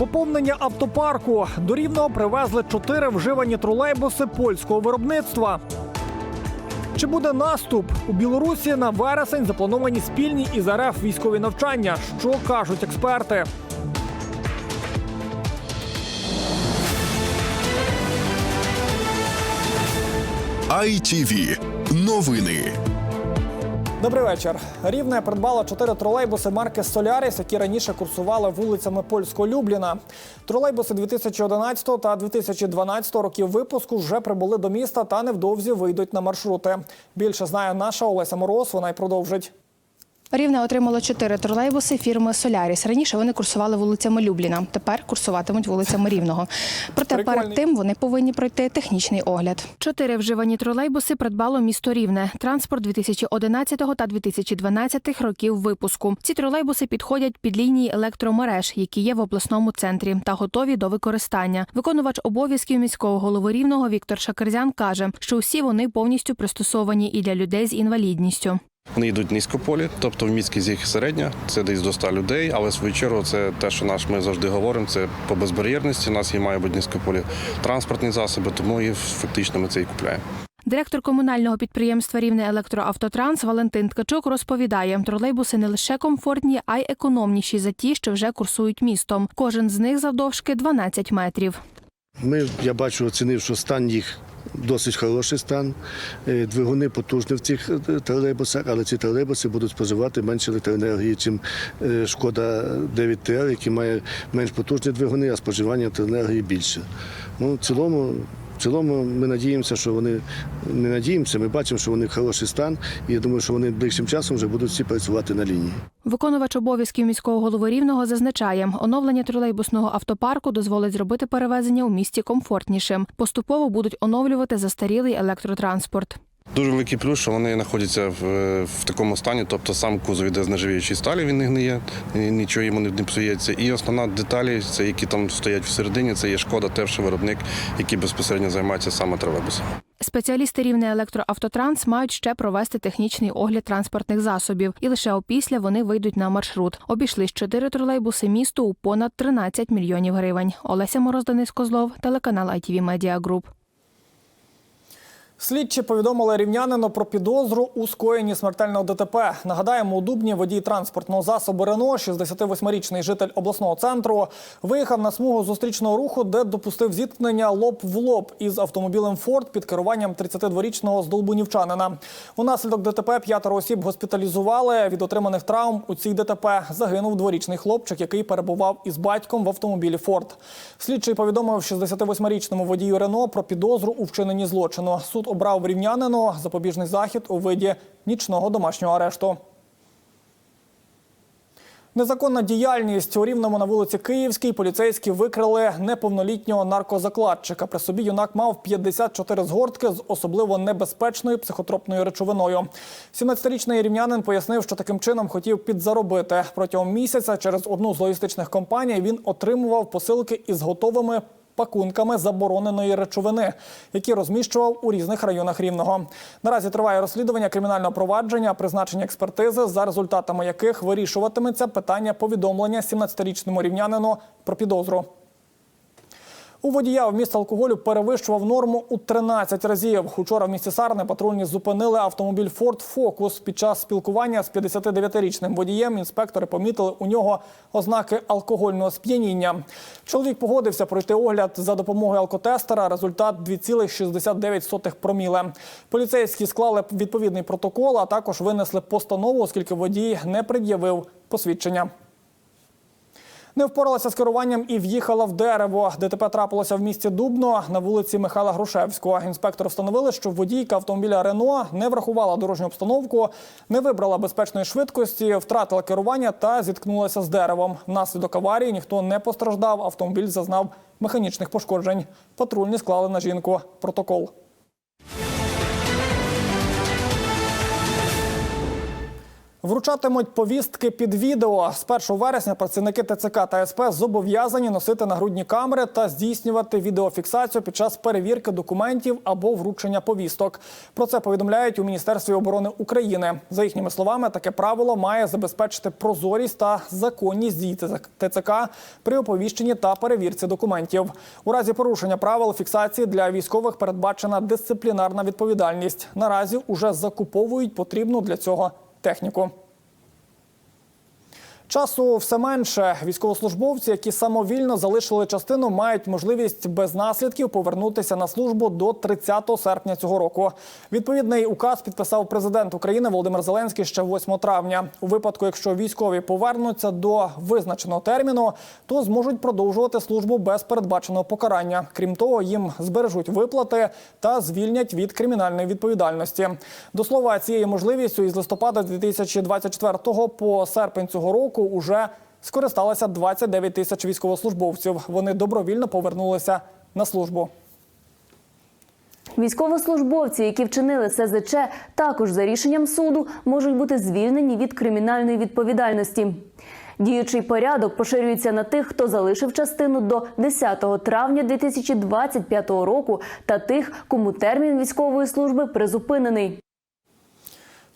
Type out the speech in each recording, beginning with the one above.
Поповнення автопарку до рівного привезли чотири вживані тролейбуси польського виробництва. Чи буде наступ у Білорусі на вересень заплановані спільні із РФ військові навчання? Що кажуть експерти? ITV. Новини. Добрий вечір. Рівне придбало чотири тролейбуси марки Соляріс, які раніше курсували вулицями польського Любліна. Тролейбуси 2011 та 2012 років випуску вже прибули до міста та невдовзі вийдуть на маршрути. Більше знає наша Олеся Мороз. Вона й продовжить. Рівне отримало чотири тролейбуси фірми Соляріс. Раніше вони курсували вулицями Любліна. Тепер курсуватимуть вулицями Рівного. Проте Прикольний. перед тим вони повинні пройти технічний огляд. Чотири вживані тролейбуси придбало місто Рівне. Транспорт 2011 та 2012 років випуску. Ці тролейбуси підходять під лінії електромереж, які є в обласному центрі, та готові до використання. Виконувач обов'язків міського голови Рівного Віктор Шакерзян каже, що усі вони повністю пристосовані і для людей з інвалідністю. Вони йдуть низькополі, тобто в вмісткість їх середня, це десь до 100 людей, але в свою чергу це те, що наш ми завжди говоримо, це по безбар'єрності. У нас є має бути низькополі транспортні засоби, тому і фактично ми це і купляємо. Директор комунального підприємства Рівне електроавтотранс Валентин Ткачук розповідає, тролейбуси не лише комфортні, а й економніші за ті, що вже курсують містом. Кожен з них завдовжки 12 метрів. Ми, я бачу, оцінив, що стан їх досить хороший стан. Е, Двигуни потужні в цих е, тролейбусах, але ці тролейбуси будуть споживати менше електроенергії, ніж шкода 9 ТР, який має менш потужні двигуни, а споживання електроенергії більше. Ну, в цілому. Цілому ми надіємося, що вони не надіємося. Ми бачимо, що вони в хороший стан, і я думаю, що вони ближчим часом вже будуть всі працювати на лінії. Виконувач обов'язків міського голови Рівного зазначає, оновлення тролейбусного автопарку дозволить зробити перевезення у місті комфортнішим. Поступово будуть оновлювати застарілий електротранспорт. Дуже великий плюс, що вони знаходяться в, в такому стані, тобто сам кузов іде з нержавіючої сталі, він не гниє, нічого йому не псується. І основна деталі, це які там стоять всередині, це є шкода, перший виробник, який безпосередньо займається саме тролейбусом. Спеціалісти рівне електроавтотранс мають ще провести технічний огляд транспортних засобів, і лише опісля вони вийдуть на маршрут. Обійшлись чотири тролейбуси місту у понад 13 мільйонів гривень. Олеся Мороз, Денис Козлов, телеканал ITV Media Group. Слідчі повідомили рівнянину про підозру у скоєнні смертельного ДТП. Нагадаємо, у Дубні водій транспортного засобу Рено, 68-річний житель обласного центру, виїхав на смугу зустрічного руху, де допустив зіткнення лоб в лоб із автомобілем Форд під керуванням 32-річного здолбунівчанина. Унаслідок ДТП п'ятеро осіб госпіталізували. Від отриманих травм у цій ДТП загинув дворічний хлопчик, який перебував із батьком в автомобілі Форд. Слідчий повідомив 68-річному водію Рено про підозру у вчиненні злочину. Суд обрав рівнянину запобіжний захід у виді нічного домашнього арешту. Незаконна діяльність у рівному на вулиці Київській поліцейські викрили неповнолітнього наркозакладчика. При собі юнак мав 54 згортки з особливо небезпечною психотропною речовиною. 17-річний рівнянин пояснив, що таким чином хотів підзаробити. Протягом місяця через одну з логістичних компаній він отримував посилки із готовими пакунками забороненої речовини, які розміщував у різних районах рівного. Наразі триває розслідування кримінального провадження, призначення експертизи, за результатами яких вирішуватиметься питання повідомлення 17-річному рівнянину про підозру. У водія вміст алкоголю перевищував норму у 13 разів. Учора в місті Сарни патрульні зупинили автомобіль Ford Focus. Під час спілкування з 59-річним водієм інспектори помітили у нього ознаки алкогольного сп'яніння. Чоловік погодився пройти огляд за допомогою алкотестера. Результат 2,69 проміле. Поліцейські склали відповідний протокол, а також винесли постанову, оскільки водій не пред'явив посвідчення. Не впоралася з керуванням і в'їхала в дерево. ДТП трапилося в місті Дубно на вулиці Михайла Грушевського. Інспектори встановили, що водійка автомобіля Рено не врахувала дорожню обстановку, не вибрала безпечної швидкості, втратила керування та зіткнулася з деревом. Внаслідок аварії ніхто не постраждав. Автомобіль зазнав механічних пошкоджень. Патрульні склали на жінку протокол. Вручатимуть повістки під відео. З 1 вересня працівники ТЦК та СП зобов'язані носити нагрудні камери та здійснювати відеофіксацію під час перевірки документів або вручення повісток. Про це повідомляють у Міністерстві оборони України. За їхніми словами, таке правило має забезпечити прозорість та законність дій ТЦК при оповіщенні та перевірці документів. У разі порушення правил фіксації для військових передбачена дисциплінарна відповідальність. Наразі уже закуповують потрібну для цього техніку. Часу все менше. Військовослужбовці, які самовільно залишили частину, мають можливість без наслідків повернутися на службу до 30 серпня цього року. Відповідний указ підписав президент України Володимир Зеленський ще 8 травня. У випадку, якщо військові повернуться до визначеного терміну, то зможуть продовжувати службу без передбаченого покарання. Крім того, їм збережуть виплати та звільнять від кримінальної відповідальності. До слова, цією можливістю із листопада 2024 по серпень цього року уже скористалося 29 тисяч військовослужбовців. Вони добровільно повернулися на службу. Військовослужбовці, які вчинили СЗЧ, також за рішенням суду можуть бути звільнені від кримінальної відповідальності. Діючий порядок поширюється на тих, хто залишив частину до 10 травня 2025 року, та тих, кому термін військової служби призупинений.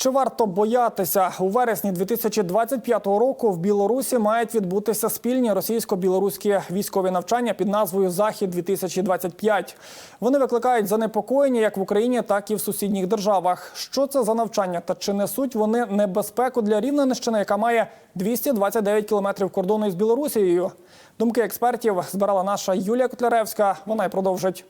Чи варто боятися у вересні 2025 року в Білорусі мають відбутися спільні російсько-білоруські військові навчання під назвою Захід 2025 Вони викликають занепокоєння як в Україні, так і в сусідніх державах. Що це за навчання та чи несуть вони небезпеку для Рівненщини, яка має 229 кілометрів кордону із Білорусією? Думки експертів збирала наша Юлія Котляревська. Вона й продовжить.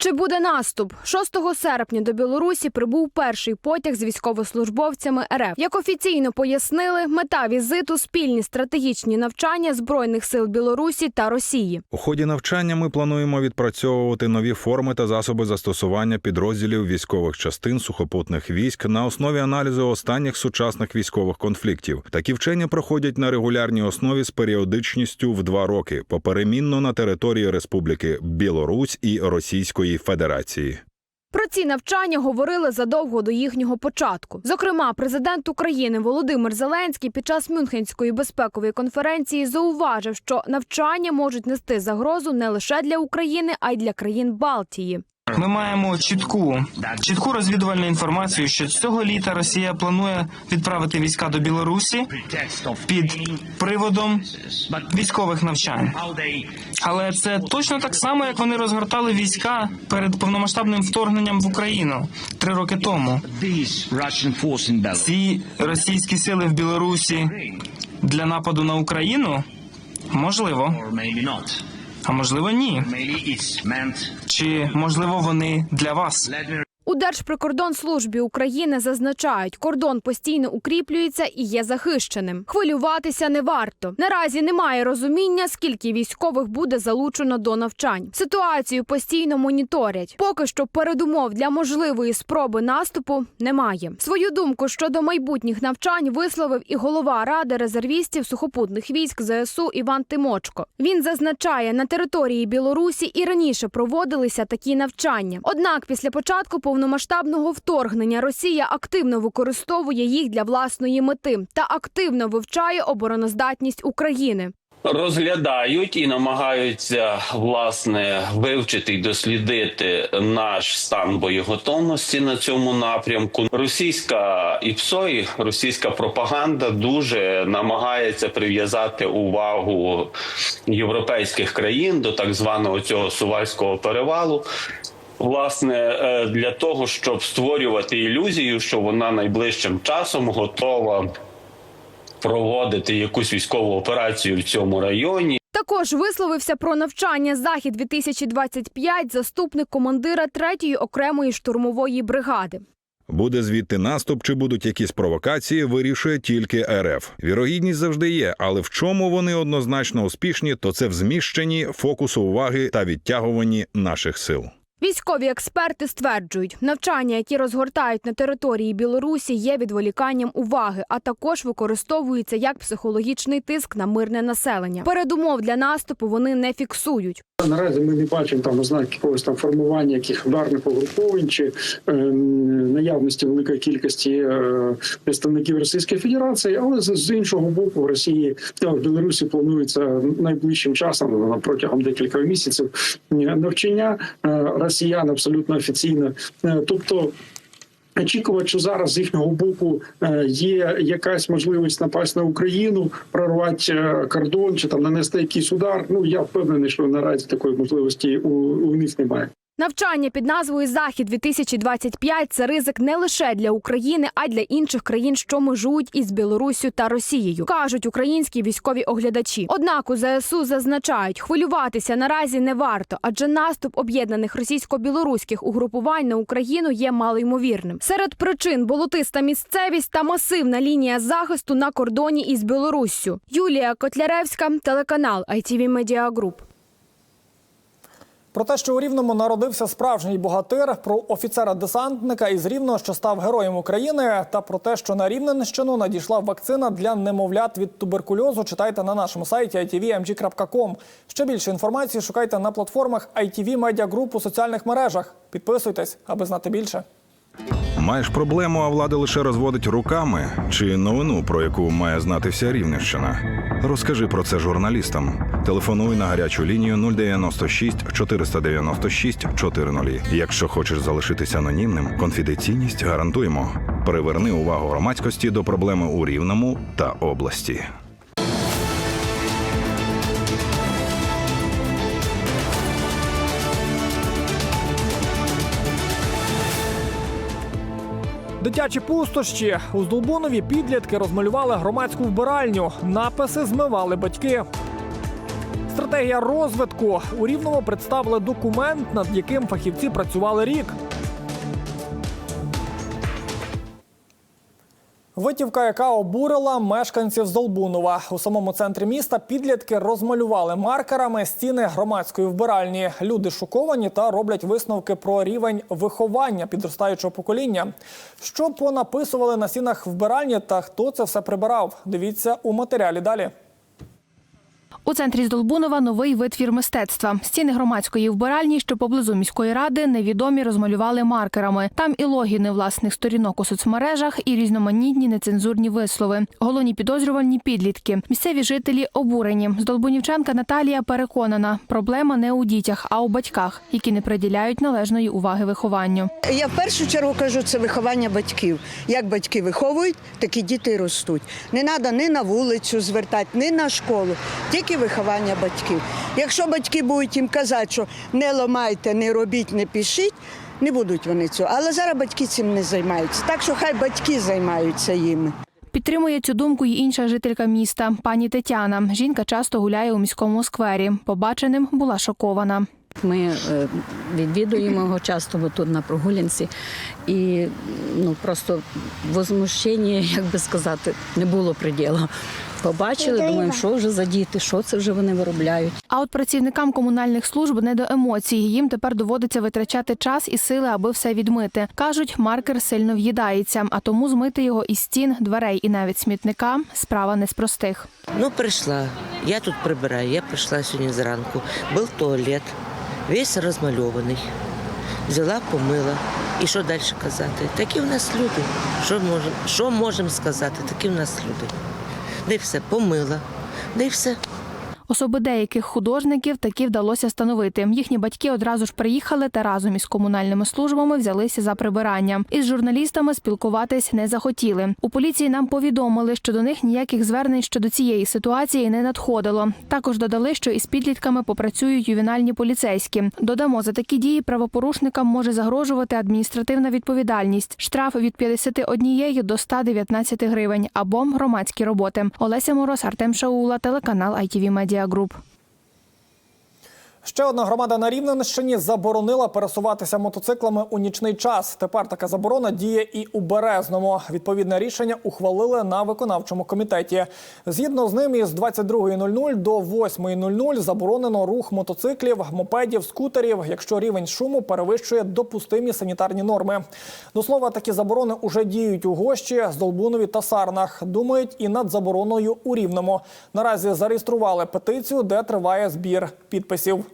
Чи буде наступ? 6 серпня до Білорусі прибув перший потяг з військовослужбовцями РФ. Як офіційно пояснили, мета візиту спільні стратегічні навчання збройних сил Білорусі та Росії. У ході навчання ми плануємо відпрацьовувати нові форми та засоби застосування підрозділів військових частин сухопутних військ на основі аналізу останніх сучасних військових конфліктів. Такі вчення проходять на регулярній основі з періодичністю в два роки, поперемінно на території Республіки Білорусь і Російської Федерації. Про ці навчання говорили задовго до їхнього початку. Зокрема, президент України Володимир Зеленський під час Мюнхенської безпекової конференції зауважив, що навчання можуть нести загрозу не лише для України, а й для країн Балтії. Ми маємо чітку чітку розвідувальну інформацію, що цього літа Росія планує відправити війська до Білорусі під приводом військових навчань. Але це точно так само, як вони розгортали війська перед повномасштабним вторгненням в Україну три роки тому. Ці російські сили в Білорусі для нападу на Україну можливо, а можливо, ні. Чи можливо вони для вас? У Держприкордонслужбі України зазначають, кордон постійно укріплюється і є захищеним. Хвилюватися не варто. Наразі немає розуміння, скільки військових буде залучено до навчань. Ситуацію постійно моніторять. Поки що передумов для можливої спроби наступу немає. Свою думку щодо майбутніх навчань висловив і голова ради резервістів сухопутних військ ЗСУ Іван Тимочко. Він зазначає, на території Білорусі і раніше проводилися такі навчання. Однак, після початку повномасштабного вторгнення Росія активно використовує їх для власної мети та активно вивчає обороноздатність України. розглядають і намагаються власне вивчити і дослідити наш стан боєготовності на цьому напрямку. Російська ІПСО, російська пропаганда дуже намагається прив'язати увагу європейських країн до так званого цього сувальського перевалу. Власне, е, для того, щоб створювати ілюзію, що вона найближчим часом готова проводити якусь військову операцію в цьому районі. Також висловився про навчання захід 2025 заступник командира 3-ї окремої штурмової бригади. Буде звідти наступ чи будуть якісь провокації, вирішує тільки РФ. Вірогідність завжди є, але в чому вони однозначно успішні, то це в зміщенні фокусу уваги та відтягуванні наших сил. Військові експерти стверджують, навчання, які розгортають на території Білорусі, є відволіканням уваги, а також використовуються як психологічний тиск на мирне населення. Передумов для наступу вони не фіксують. Наразі ми не бачимо там ознак якогось там формування яких ударних угруповань чи е, наявності великої кількості е, представників Російської Федерації, але з, іншого боку, в Росії та в Білорусі планується найближчим часом протягом декілька місяців е, навчання е, росіян абсолютно офіційно. Е, тобто. Очікувати, що зараз з їхнього боку е, є якась можливість напасти на Україну, прорвати е, кордон чи там нанести якийсь удар. Ну я впевнений, що наразі такої можливості у, у них немає. Навчання під назвою Захід 2025 – це ризик не лише для України, а й для інших країн, що межують із Білоруссю та Росією, кажуть українські військові оглядачі. Однак у ЗСУ зазначають, хвилюватися наразі не варто, адже наступ об'єднаних російсько-білоруських угрупувань на Україну є малоймовірним. Серед причин болотиста місцевість та масивна лінія захисту на кордоні із Білоруссю. Юлія Котляревська, телеканал ITV Media Group. Про те, що у Рівному народився справжній богатир, про офіцера-десантника із Рівного, що став героєм України, та про те, що на Рівненщину надійшла вакцина для немовлят від туберкульозу, читайте на нашому сайті itvmg.com. Ще більше інформації шукайте на платформах ITV Media Group у соціальних мережах. Підписуйтесь, аби знати більше. Маєш проблему, а влада лише розводить руками чи новину, про яку має знати вся Рівненщина? Розкажи про це журналістам. Телефонуй на гарячу лінію 096 496 400. Якщо хочеш залишитися анонімним, конфіденційність гарантуємо. Приверни увагу громадськості до проблеми у Рівному та області. Дитячі пустощі у Здолбунові підлітки розмалювали громадську вбиральню. Написи змивали батьки. Стратегія розвитку у Рівному представили документ, над яким фахівці працювали рік. Витівка, яка обурила мешканців Золбунова. У самому центрі міста підлітки розмалювали маркерами стіни громадської вбиральні. Люди шоковані та роблять висновки про рівень виховання підростаючого покоління. Що понаписували на стінах вбиральні та хто це все прибирав? Дивіться у матеріалі далі. У центрі Здолбунова новий витвір мистецтва. Стіни громадської вбиральні, що поблизу міської ради, невідомі розмалювали маркерами. Там і логіни власних сторінок у соцмережах, і різноманітні нецензурні вислови. Головні підозрювальні підлітки. Місцеві жителі обурені. Здолбунівчанка Наталія переконана, проблема не у дітях, а у батьках, які не приділяють належної уваги вихованню. Я в першу чергу кажу, це виховання батьків. Як батьки виховують, так і діти ростуть. Не треба ні на вулицю звертати, ні на школу, тільки виховання батьків. Якщо батьки будуть їм казати, що не ламайте, не робіть, не пішіть, не будуть вони цього. Але зараз батьки цим не займаються. Так що хай батьки займаються їм. Підтримує цю думку й інша жителька міста, пані Тетяна. Жінка часто гуляє у міському сквері. Побаченим була шокована. Ми е, відвідуємо його часто бо тут на прогулянці, і ну просто возмущення, як би сказати, не було приділу. Побачили, думаємо, що вже за діти, що це вже вони виробляють. А от працівникам комунальних служб не до емоцій. Їм тепер доводиться витрачати час і сили, аби все відмити. кажуть, маркер сильно в'їдається, а тому змити його із стін, дверей і навіть смітника справа не з простих. Ну, прийшла. Я тут прибираю. Я прийшла сьогодні зранку. Був туалет, весь розмальований. Взяла, помила. І що далі казати? Такі в нас люди. Що можемо що можем сказати? Такі в нас люди. Не все, помила, не все. Особи деяких художників таки вдалося встановити. Їхні батьки одразу ж приїхали та разом із комунальними службами взялися за прибирання. Із журналістами спілкуватись не захотіли. У поліції нам повідомили, що до них ніяких звернень щодо цієї ситуації не надходило. Також додали, що із підлітками попрацюють ювенальні поліцейські. Додамо, за такі дії правопорушникам може загрожувати адміністративна відповідальність, штраф від 51 до 119 гривень або громадські роботи. Олеся Мороз, Артем Шаула, телеканал ITV Media Group. Ще одна громада на Рівненщині заборонила пересуватися мотоциклами у нічний час. Тепер така заборона діє і у Березному. Відповідне рішення ухвалили на виконавчому комітеті. Згідно з ним, із 22.00 до 8.00 заборонено рух мотоциклів, мопедів, скутерів, якщо рівень шуму перевищує допустимі санітарні норми. До слова, такі заборони уже діють у Гощі, Здолбунові та Сарнах. Думають і над забороною у Рівному. Наразі зареєстрували петицію, де триває збір підписів.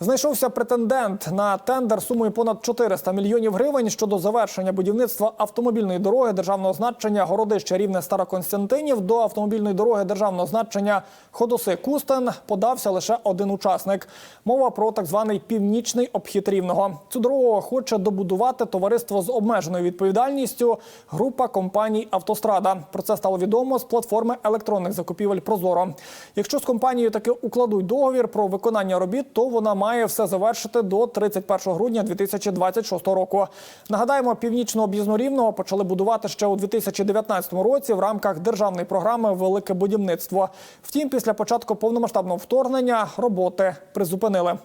Знайшовся претендент на тендер сумою понад 400 мільйонів гривень щодо завершення будівництва автомобільної дороги державного значення Городище Рівне Староконстантинів до автомобільної дороги державного значення Ходоси Кустен подався лише один учасник. Мова про так званий північний обхід рівного. Цю дорогу хоче добудувати товариство з обмеженою відповідальністю. Група компаній Автострада. Про це стало відомо з платформи електронних закупівель Прозоро. Якщо з компанією таки укладуть договір про виконання робіт, то вона має все завершити до 31 грудня 2026 року. Нагадаємо, північно об'їзну рівного почали будувати ще у 2019 році в рамках державної програми Велике будівництво. Втім, після початку повномасштабного вторгнення роботи призупинили.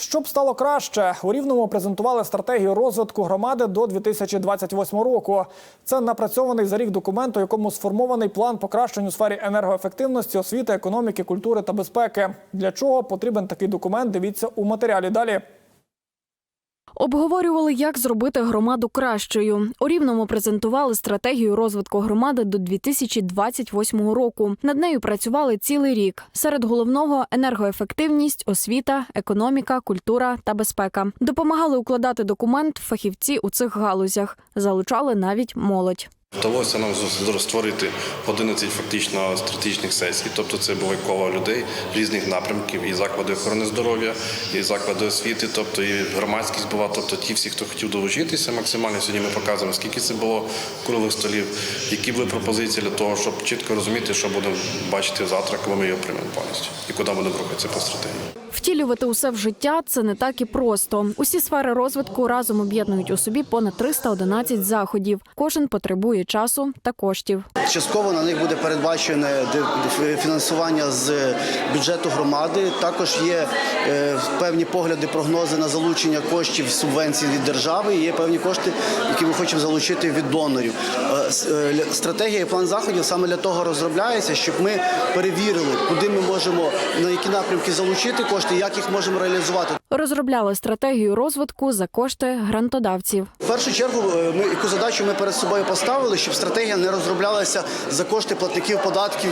Щоб стало краще, у Рівному презентували стратегію розвитку громади до 2028 року. Це напрацьований за рік документ, у якому сформований план покращень у сфері енергоефективності, освіти, економіки, культури та безпеки. Для чого потрібен такий документ? Дивіться у матеріалі далі. Обговорювали, як зробити громаду кращою. У Рівному презентували стратегію розвитку громади до 2028 року. Над нею працювали цілий рік. Серед головного енергоефективність, освіта, економіка, культура та безпека. Допомагали укладати документ фахівці у цих галузях. Залучали навіть молодь. Вдалося нам створити 11 фактично стратегічних сесій, тобто це було коло людей різних напрямків, і заклади охорони здоров'я, і заклади освіти, тобто і громадськість була, тобто ті всі, хто хотів долучитися максимально. Сьогодні ми показуємо, скільки це було круглих столів, які були пропозиції для того, щоб чітко розуміти, що будемо бачити завтра, коли ми його приймемо повністю, і куди будемо рухатися по стратегії. Втілювати усе в життя це не так і просто. Усі сфери розвитку разом об'єднують у собі понад 311 заходів. Кожен потребує часу та коштів. Частково на них буде передбачене фінансування з бюджету громади. Також є е, певні погляди, прогнози на залучення коштів субвенцій від держави. Є певні кошти, які ми хочемо залучити від донорів. Е, е, Стратегія і план заходів саме для того розробляється, щоб ми перевірили, куди ми можемо на які напрямки залучити кошти, як їх можемо реалізувати. Розробляли стратегію розвитку за кошти грантодавців. В першу чергу, е, ми яку задачу ми перед собою поставили, щоб стратегія не розроблялася за кошти платників податків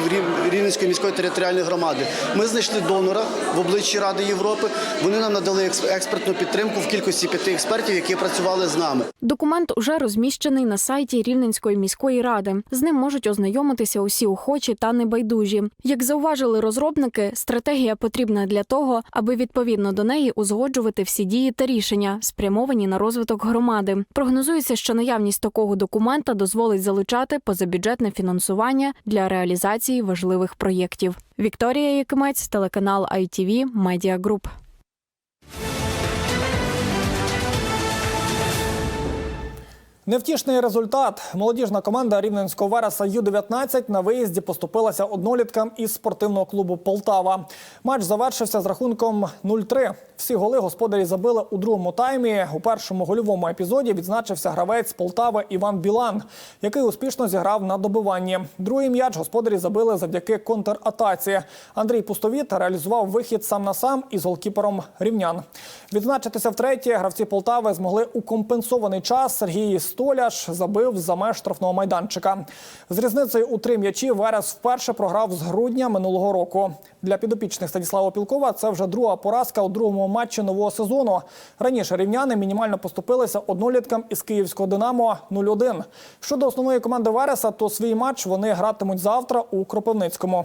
Рівненської міської територіальної громади. Ми знайшли донора в обличчі Ради Європи. Вони нам надали експертну підтримку в кількості п'яти експертів, які працювали з нами. Документ уже розміщений на сайті Рівненської міської ради. З ним можуть ознайомитися усі охочі та небайдужі. Як зауважили розробники, стратегія потрібна для того, аби відповідно до неї узгоджувати всі дії та рішення, спрямовані на розвиток громади. Прогнозується, що наявність такого документа дозволить залучати позабюджетне фінансування для реалізації важливих проєктів. Вікторія Якимець, телеканал ITV Media Group. Невтішний результат. Молодіжна команда рівненського Вереса Ю-19 на виїзді поступилася одноліткам із спортивного клубу Полтава. Матч завершився з рахунком 0-3. Всі голи господарі забили у другому таймі. У першому гольовому епізоді відзначився гравець Полтави Іван Білан, який успішно зіграв на добиванні. Другий м'яч господарі забили завдяки контратаці. Андрій Пустовіт реалізував вихід сам на сам із голкіпером рівнян. Відзначитися втретє гравці Полтави змогли у компенсований час. Сергій Столяш забив за меж штрафного майданчика. З різницею у три м'ячі Верес вперше програв з грудня минулого року. Для підопічних Станіслава Пілкова це вже друга поразка у другому матчі нового сезону. Раніше рівняни мінімально поступилися одноліткам із київського Динамо 0-1. Щодо основної команди Вереса, то свій матч вони гратимуть завтра у Кропивницькому.